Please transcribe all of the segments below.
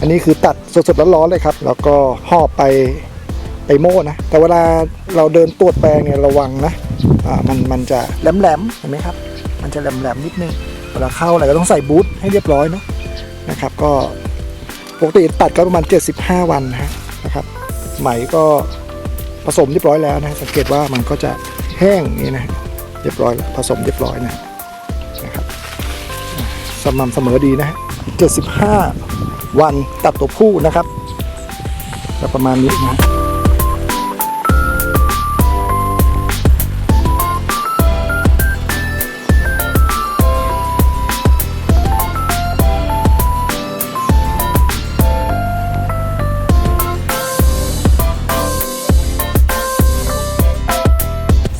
อันนี้คือตัดสดๆร้อนๆเลยครับ แล้วก็ห่อไปไปโม่นะ แต่เวลาเราเดินตรวจแปลงเนี่ยระวังนะอ่ามันมันจะแหลมๆเห็นไหมครับ มันจะแหลมๆนิดนึงเวลาเข้าอะไรก็ต้องใส่บูทให้เรียบร้อยเนาะนะครับก็ปกติตัดก็ประมาณ 75 วันนะนะครับไหมก็ผสมเรียบร้อยแล้วนะสังเกตว่ามันก็จะแห้งนี่นะเรียบร้อยแล้วผสมเรียบร้อยนะนะครับสม่ำเสมอดีนะฮะ75 วันตัดตัวผู้นะครับก็ประมาณนี้นะ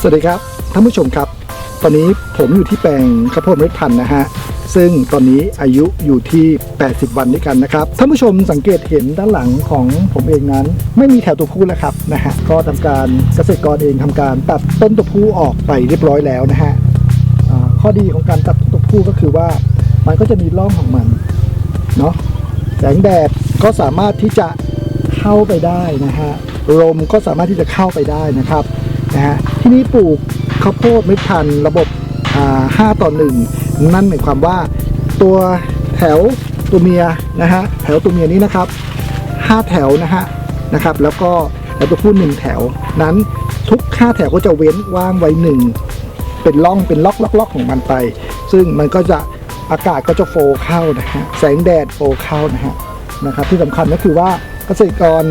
สวัสดีครับท่านผู้ชมครับ ตอนนี้ผมอยู่ที่แปลงข้าวโพดเมล็ดพันธุ์นะฮะ ซึ่งตอนนี้อายุอยู่ที่ 80 วันด้วยกันนะครับท่านผู้ชมสังเกตเห็นด้านหลังของผมเองนั้น ไม่มีแถวตัวผู้แล้วครับนะฮะก็ทำการเกษตรกรเองทำการตัดต้นตัวผู้ออกไปเรียบร้อยแล้วนะฮะข้อดีของการตัดตัวผู้ก็คือว่ามันก็จะมีร่องของมันเนาะแสงแดดก็สามารถที่จะเข้าไปได้นะฮะลมก็สามารถที่จะเข้าไปได้นะครับนะฮะที่นี่ปลูกข้าวโพดเม็ดพันระบบ 5 ต่อ 1 นั่นหมายความว่าตัวแถวตัวเมียนะฮะแถวตัวเมียนี้นะครับ 5 แถวนะฮะนะครับ แล้วก็แถวตัวผู้หนึ่งแถวนั้นทุก 5 แถวก็จะเว้นว่างไว้หนึ่งเป็นร่องเป็นล็อกล็อกล็อกของมันไป ซึ่งมันก็จะอากาศก็จะโฟลเข้านะฮะแสงแดดโฟลเข้านะฮะนะครับ ที่สำคัญก็คือว่าเกษตรกร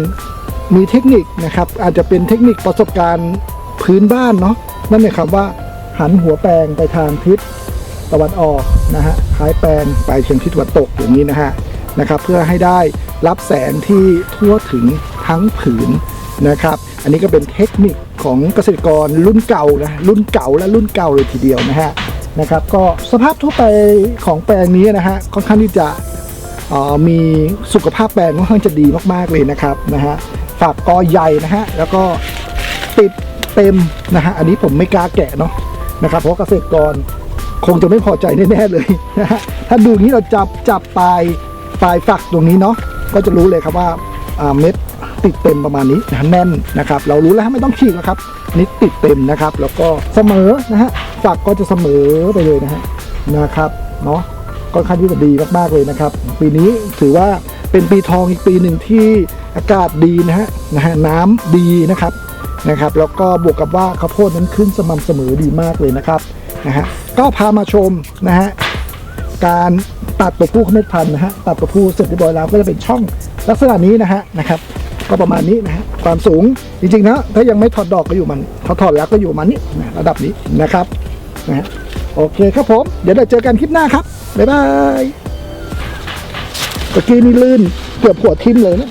มีเทคนิคนะครับ อาจจะเป็นเทคนิคประสบการณ์พื้นบ้านเนาะนั่นหมายความว่า หันหัวแปลงไปทางทิศตะวันออกนะฮะท้ายแปลงไปเฉียงทิศตะวันตกอย่างนี้นะฮะนะครับเพื่อให้ได้รับแสงที่ทั่วถึงทั้งผืนนะครับ อันนี้ก็เป็นเทคนิคของเกษตรกรรุ่นเก่านะรุ่นเก่าและรุ่นเก่าเลยทีเดียวนะฮะนะครับ ก็สภาพทั่วไปของแปลงนี้นะฮะค่อนข้างที่จะออมีสุขภาพแปลงค่อนข้างจะดีมากๆเลยนะครับนะฮะฝากกอใหญ่นะฮะแล้วก็ติดเต็มนะฮะอันนี้ผมไม่กล้าแกะเนาะ นะครับเพราะเกษตรกรคงจะไม่พอใจแน่ๆเลยนะฮะถ้าดูงนี้เราจับจับปลายปลายฝักตรงนี้เนาะก็จะรู้เลยครับว่าเม็ดติดเต็มประมาณนี้นะแน่นนะครับ เรารู้แล้วไม่ต้องฉีกแล้วครับนนี้ติดเต็มนะครับ แล้วก็เสมอนะฮะฝักก็จะเสมอไปเลยนะฮะนะครับเนาะค่อนข้างที่จะดีมากๆเลยนะครับ ปีนี้ถือว่าเป็นปีทองอีกปีหนึ่งที่อากาศดีนะฮะนะฮะน้ำดีนะครับ นะครับแล้วก็บวกกับว่าข้าวโพดนั้นขึ้นสม่ำเสมอดีมากเลยนะครับนะฮะก็พามาชมนะฮะการตัดตัวผู้เม็ดพันธุ์นะฮะตัดตัวผู้เสร็จเรียบร้อยแล้วก็จะเป็นช่องลักษณะนี้นะฮะนะครับก็ประมาณนี้นะฮะความสูงจริงๆนะถ้ายังไม่ถอดดอกก็อยู่มันถอดถอดแล้วก็อยู่มันนี้นะระดับนี้นะครับนะฮะโอเคครับผม เดี๋ยวเราเจอกันคลิปหน้าครับบ๊ายบายตะกี้นี่ลื่นเกือบหัวทิ่มเลยนะ